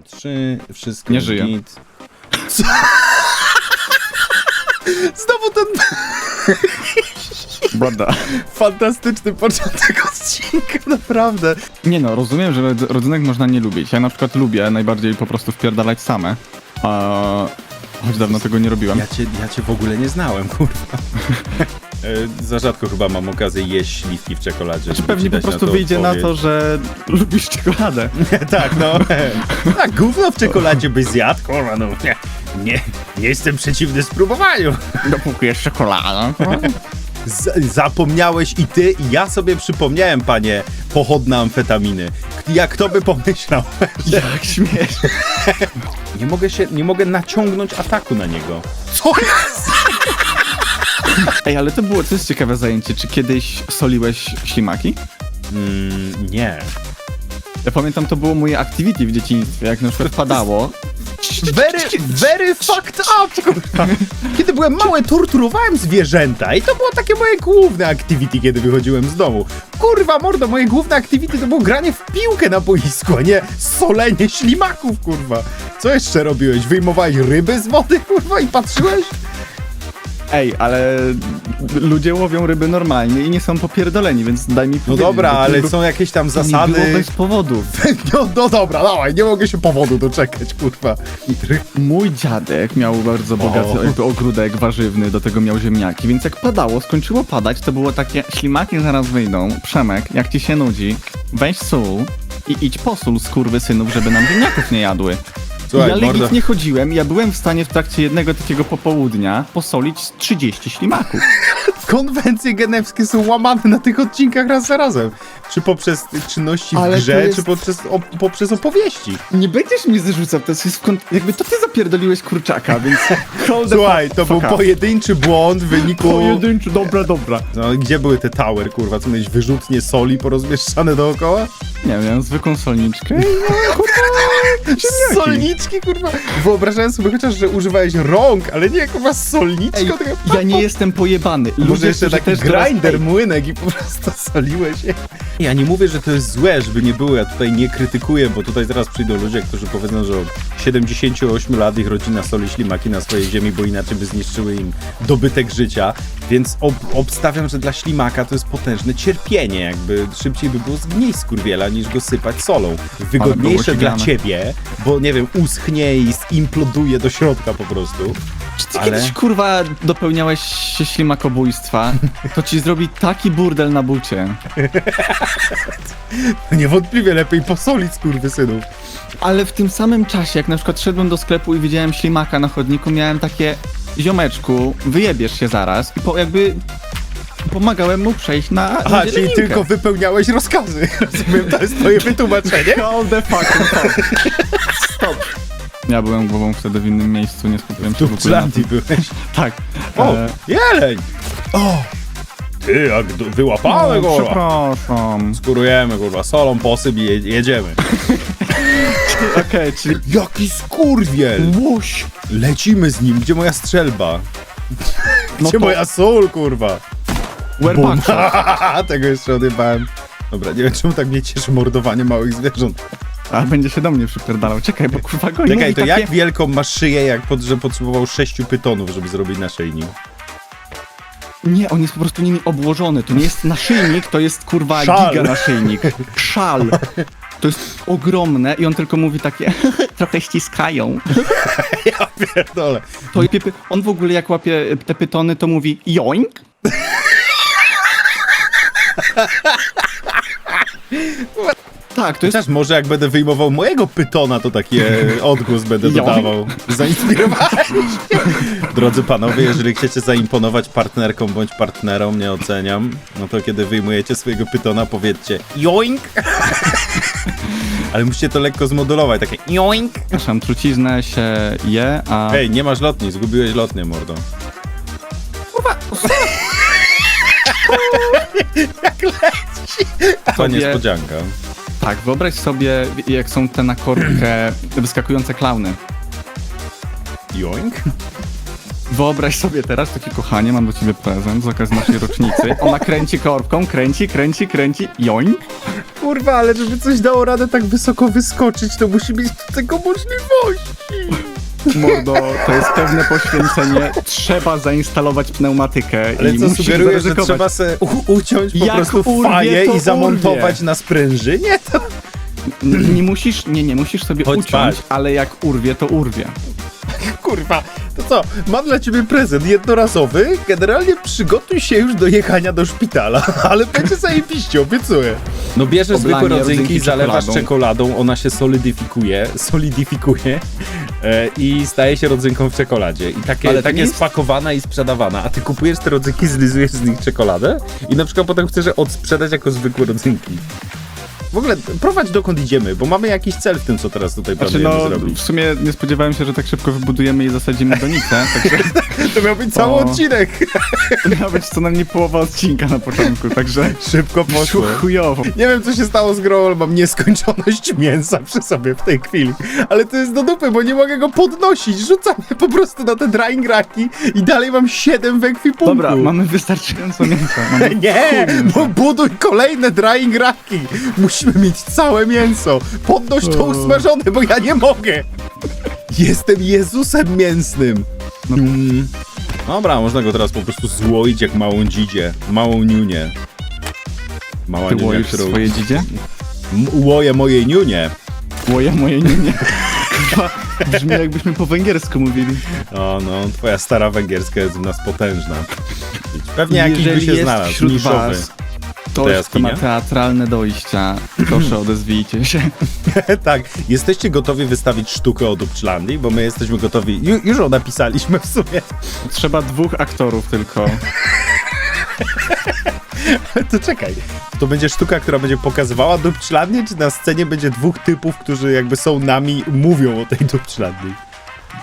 No, trzy, wszystko Nie żyje. git. Co? Znowu ten Brada. fantastyczny początek odcinka, naprawdę. Nie no, rozumiem, że rodz- rodzynek można nie lubić. Ja na przykład lubię najbardziej po prostu wpierdalać same. A... Choć dawno tego nie robiłem. Ja cię, ja cię w ogóle nie znałem, kurwa. E, Za rzadko chyba mam okazję jeść śliwki w czekoladzie. Znaczy pewnie po prostu to wyjdzie na odpowiedź. to, że lubisz czekoladę. tak, no. Tak, gówno w czekoladzie byś zjadł, kurwa, no. Nie, nie, nie jestem przeciwny spróbowaniu. Dopóki jest czekolada. Z zapomniałeś i ty, i ja sobie przypomniałem, panie, pochodne amfetaminy. Jak to by pomyślał? Jak śmiesz. Nie mogę się, nie mogę naciągnąć ataku na niego. Co jest? Ej, ale to było, to jest ciekawe zajęcie. Czy kiedyś soliłeś ślimaki? Mm, nie. Ja pamiętam, to było moje activity w dzieciństwie, jak na przykład padało. Very, very fucked up, kurwa. Kiedy byłem mały, torturowałem zwierzęta i to było takie moje główne activity, kiedy wychodziłem z domu. Kurwa, mordo, moje główne activity to było granie w piłkę na boisku, a nie solenie ślimaków, kurwa. Co jeszcze robiłeś? Wyjmowałeś ryby z wody, kurwa, i patrzyłeś? Ej, ale ludzie łowią ryby normalnie i nie są popierdoleni, więc daj mi No powiedzieć, dobra, bo to ale nie są jakieś tam było- Nie zasady. było bez powodu. No, no dobra, dawaj, nie mogę się powodu doczekać, kurwa. Mój dziadek miał bardzo bogaty O. jakby ogródek warzywny, do tego miał ziemniaki, więc jak padało, skończyło padać, to było takie, ślimaki zaraz wyjdą, Przemek, jak ci się nudzi, weź sól i idź posól z synów, żeby nam ziemniaków nie jadły. Słuchaj, ja mordo. legitnie chodziłem, ja byłem w stanie w trakcie jednego takiego popołudnia posolić z 30 ślimaków. Konwencje genewskie są łamane na tych odcinkach raz za razem. Czy poprzez czynności w Ale to grze, jest- czy poprzez, op, poprzez opowieści. Nie będziesz mi zarzucał, to jest w kont- jakby to ty zapierdoliłeś kurczaka, więc hold the Słuchaj, fuck- to był up. pojedynczy błąd w wyniku... Pojedynczy, dobra, dobra. No, gdzie były te tower, kurwa? Co miałeś wyrzutnie soli porozmieszczane dookoła? Nie wiem, zwykłą solniczkę i no, kurwa, ziemniaki. Solniczki, kurwa. Wyobrażałem sobie chociaż, że używałeś rąk, ale nie, kurwa, solniczką. Ej, tylko... ja nie jestem pojebany. Może Ludzie, jeszcze taki teraz- grinder, Ej, młynek i po prostu soliłeś je. Ja nie mówię, że to jest złe, żeby nie było, ja tutaj nie krytykuję, bo tutaj zaraz przyjdą ludzie, którzy powiedzą, że od 78 lat ich rodzina soli ślimaki na swojej ziemi, bo inaczej by zniszczyły im dobytek życia, więc ob obstawiam, że dla ślimaka to jest potężne cierpienie, jakby szybciej by było zgnieść skurwiela, niż go sypać solą. Wygodniejsze dla ciebie, bo nie wiem, uschnie i imploduje do środka po prostu. Czy ty ale- kiedyś, kurwa, dopełniałeś się ślimakobójstwa, to ci zrobi taki burdel na bucie. Niewątpliwie lepiej posolić skurwysynów. Ale w tym samym czasie, jak na przykład szedłem do sklepu i widziałem ślimaka na chodniku, miałem takie ziomeczku, wyjebiesz się zaraz i po, jakby pomagałem mu przejść na Aha, na czyli tylko wypełniałeś rozkazy. Rozumiem, to jest twoje wytłumaczenie? Call the fucking stop. Stop. Ja byłem głową wtedy w innym miejscu, nie skupiłem się w ogóle na tym. byłeś. Tak. O, E, jeleń! O! Ty, jak do- wyłapamy o, go! przepraszam. Skurujemy, kurwa, solą posyp i je- jedziemy. Okej, czyli Jaki skurwiel! łuś. Lecimy z nim, gdzie moja strzelba? No Gdzie to moja sól, kurwa? Werpack. Tego jeszcze odjebałem. Dobra, nie wiem czemu tak mnie cieszy mordowanie małych zwierząt. A będzie się do mnie przypierdalał. Czekaj, bo kurwa go Czekaj, mówi to jak wielką masz szyję, jak pod, że potrzebował sześciu pytonów, żeby zrobić naszyjnik? Nie, on jest po prostu nimi obłożony. To nie jest naszyjnik, to jest kurwa Szal. giga naszyjnik. Szal. To jest ogromne i on tylko mówi takie trochę ściskają. Pierdolę. To on w ogóle jak łapie te pytony, to mówi joink. Tak, to jest Chociaż może jak będę wyjmował mojego pytona, to taki e, odgłos będę dodawał. Zainspirowałeś się. Drodzy panowie, jeżeli chcecie zaimponować partnerkom bądź partnerom, nie oceniam, no to kiedy wyjmujecie swojego pytona, powiedzcie joink. Ale musicie to lekko zmodulować, takie joink. Przepraszam, truciznę się je, a... Ej, nie masz lotni, zgubiłeś lotnię, mordo. Jak leci. To niespodzianka. Tak, wyobraź sobie, jak są te na korkę wyskakujące klauny. Joink? Wyobraź sobie teraz, takie kochanie, mam do ciebie prezent z okazji naszej rocznicy. Ona kręci korbką, kręci, kręci, kręci, joink. kurwa, ale żeby coś dało radę tak wysoko wyskoczyć, to musi mieć do tego możliwości. Mordo, to jest pewne poświęcenie. Trzeba zainstalować pneumatykę Ale i co musisz sugerujesz, że trzeba se u- uciąć po Jak prostu urwie, faję i zamontować urwie. na sprężynie? To... Nie musisz, nie, nie musisz sobie Chodź uciąć, ale jak urwie, to urwie. Kurwa, to co? Mam dla ciebie prezent jednorazowy. Generalnie przygotuj się już do jechania do szpitala, ale będzie zajebiście, obiecuję. No bierzesz Oblanie zwykłe rodzynki, rodzynki zalewasz czekoladą. czekoladą, ona się solidyfikuje, solidyfikuje e, i staje się rodzynką w czekoladzie. I takie, Ale to takie nie jest- spakowana i sprzedawana. A ty kupujesz te rodzynki, zlizujesz z nich czekoladę i na przykład potem chcesz je odsprzedać jako zwykłe rodzynki. W ogóle prowadź dokąd idziemy, bo mamy jakiś cel w tym, co teraz tutaj Znaczy planujemy no, zrobić. w sumie nie spodziewałem się, że tak szybko wybudujemy i zasadzimy donicę, także To miał być cały O. odcinek. to miała być co najmniej połowa odcinka na początku, także Szybko poszło chujowo. Nie wiem, co się stało z grą, ale mam nieskończoność mięsa przy sobie w tej chwili. Ale to jest do dupy, bo nie mogę go podnosić. Rzucam po prostu na te drying raki i dalej mam 7 w ekwipunku. Dobra, mamy wystarczająco mięsa. Mamy Nie, bo buduj kolejne drying raki. Musimy mieć całe mięso. Podnoś to usmażone, bo ja nie mogę. Jestem Jezusem mięsnym. No. Mm. Dobra, można go teraz po prostu złoić jak małą dzidzie, małą niunię. Mała Ty niunia, łoisz którą... swoje dzidzie? M- Łoję mojej niunie. Łoja moje nie, nie. Kurwa, brzmi jakbyśmy po węgiersku mówili. O no, twoja stara węgierska jest u nas potężna. Pewnie jakiś by się znalazł, wśród niszowy. was To kto jaskinia? ma teatralne dojścia, proszę odezwijcie się. tak, jesteście gotowi wystawić sztukę o Dupczlandii? Bo my jesteśmy gotowi, Ju, już ją napisaliśmy w sumie. Trzeba dwóch aktorów tylko. to czekaj, to będzie sztuka, która będzie pokazywała Dupczlandię, czy na scenie będzie dwóch typów, którzy jakby są nami, mówią o tej Dupczlandii?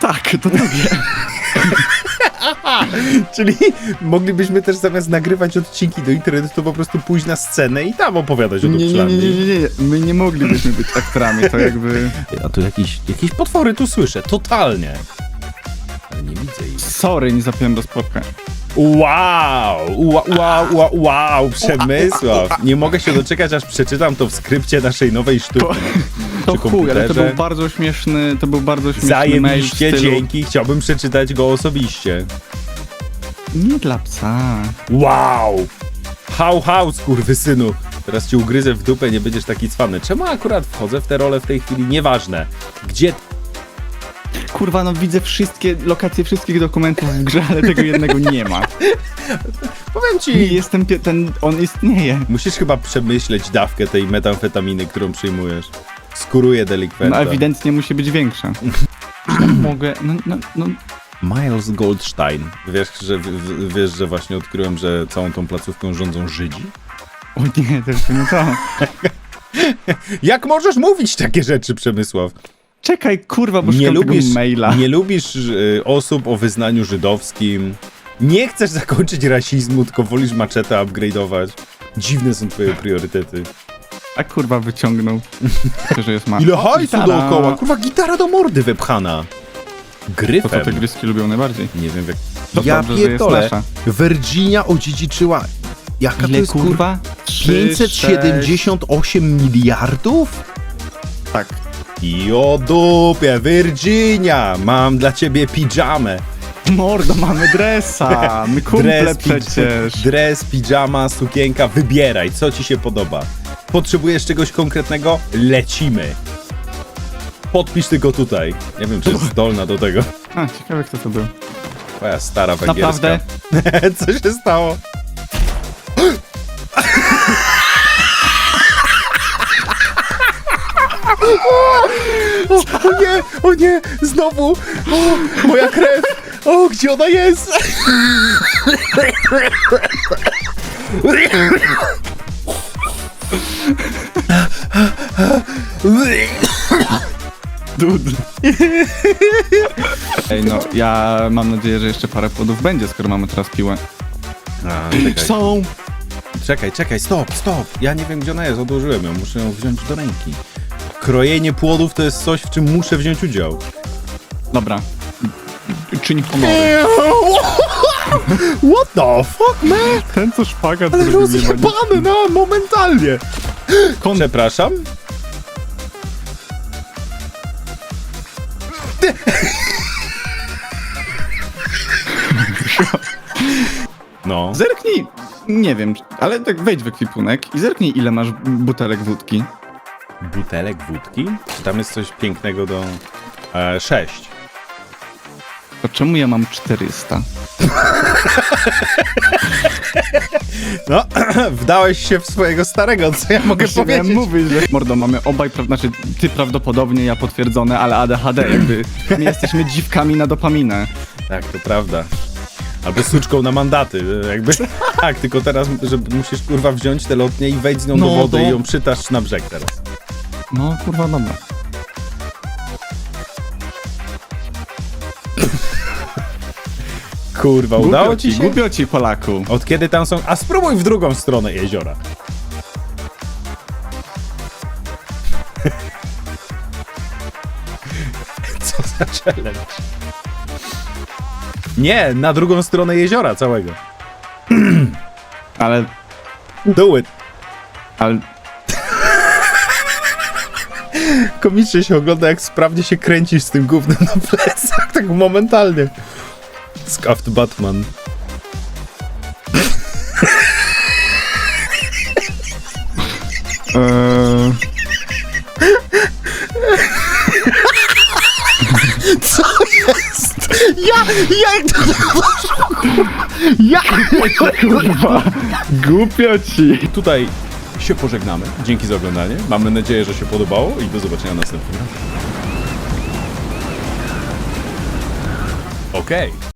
Tak, to drugie. Czyli moglibyśmy też zamiast nagrywać odcinki do internetu, to po prostu pójść na scenę i tam opowiadać o Nie, nie, nie, nie, nie, nie. My nie moglibyśmy być aktorami, to jakby... A tu jakieś, jakieś potwory tu słyszę, totalnie. Ale nie widzę ich. Sorry, nie zapiąłem do spotka. Wow! Wow, wow, wow, wow, Przemysław! Nie mogę się doczekać, aż przeczytam to w skrypcie naszej nowej sztuki. To Przy chuj, ale to był bardzo śmieszny, to był bardzo śmieszny mail Zajebiście, stylu... dzięki, chciałbym przeczytać go osobiście. Nie dla psa. Wow! Hał, hał, skurwysynu! Teraz cię ugryzę w dupę, nie będziesz taki cwany. Czemu akurat wchodzę w tę rolę w tej chwili? Nieważne. Gdzie Kurwa, no widzę wszystkie, lokacje wszystkich dokumentów w grze, ale tego jednego nie ma. Powiem Nie ci, jestem, ten, on istnieje. musisz chyba przemyśleć dawkę tej metamfetaminy, którą przyjmujesz. Skuruje delikwenta. No ewidentnie musi być większa. Mogę, no, no, no, Miles Goldstein. Wiesz, że, w- wiesz, że właśnie odkryłem, że całą tą placówką rządzą Żydzi? o nie, to już nie to. Jak możesz mówić takie rzeczy, Przemysław? Czekaj, kurwa, bo Nie lubisz, maila. nie lubisz y, osób o wyznaniu żydowskim. Nie chcesz zakończyć rasizmu, tylko wolisz maczetę upgrade'ować. Dziwne są twoje priorytety. A kurwa wyciągnął. że jest ma. Ile hajsu gitara. dookoła? Kurwa, gitara do mordy wypchana. To Gryfem. co te gryzki lubią najbardziej. Nie wiem, jak... To ja dobrze, że jest pierdolę. nasza. Virginia odziedziczyła... Jaka to Ile jest, kurwa? kurwa? Trzy, 578 miliardów? sześć- Tak. I o dupie, Virginia, mam dla ciebie pijamę. Mordo, mamy dresa. My kumple pi- przecież. Dres, pijama, sukienka, wybieraj, co ci się podoba. Potrzebujesz czegoś konkretnego? Lecimy. Podpisz tylko tutaj. Nie wiem, czy jest zdolna do tego. A, ciekawe kto to był. Twoja stara węgierska. Naprawdę? Co się stało? O, o nie, o nie, znowu! O, moja krew! O, gdzie ona jest? Dud. Ej, no, ja mam nadzieję, że jeszcze parę płodów będzie, skoro mamy teraz piłę. A, czekaj. Są! czekaj, czekaj, stop, stop! Ja nie wiem, gdzie ona jest, odłożyłem ją, muszę ją wziąć do ręki. Krojenie płodów to jest coś, w czym muszę wziąć udział. Dobra. Czyń honory. What the fuck, man? Ten co szpagat Ale zrobił, nie ma nic. rozjebany, no, momentalnie. Kon... Przepraszam? No. Zerknij, nie wiem, ale tak wejdź w ekwipunek i zerknij ile masz butelek wódki. Butelek wódki? Czy tam jest coś pięknego do... E, sześć. To czemu ja mam 400? No, wdałeś się w swojego starego, co ja mogę Właśnie miałem powiedzieć? mówić, że mordo, mamy obaj, pra- znaczy ty prawdopodobnie, ja potwierdzone, ale ADHD jakby. My jesteśmy dziwkami na dopaminę. Tak, to prawda. Albo suczką na mandaty, jakby. Tak, tylko teraz, że musisz kurwa wziąć tę lotnię i wejść z nią do No, wody to- i ją przytasz na brzeg teraz. No kurwa, dobra. Kurwa, udało Głupio ci się? Głupio ci, Polaku. Od kiedy tam są... A spróbuj w drugą stronę jeziora. Co za challenge? Nie, na drugą stronę jeziora całego. Ale, Do it. ale, Komicznie się ogląda, jak sprawnie się kręcisz z tym gównem na plecach, tak momentalnie. Scuffed Batman. Eee, Co jest? Ja, jak to Ja! kurwa, głupio ci. Tutaj się pożegnamy. Dzięki za oglądanie. Mamy nadzieję, że się podobało i do zobaczenia następnym razem. Okej.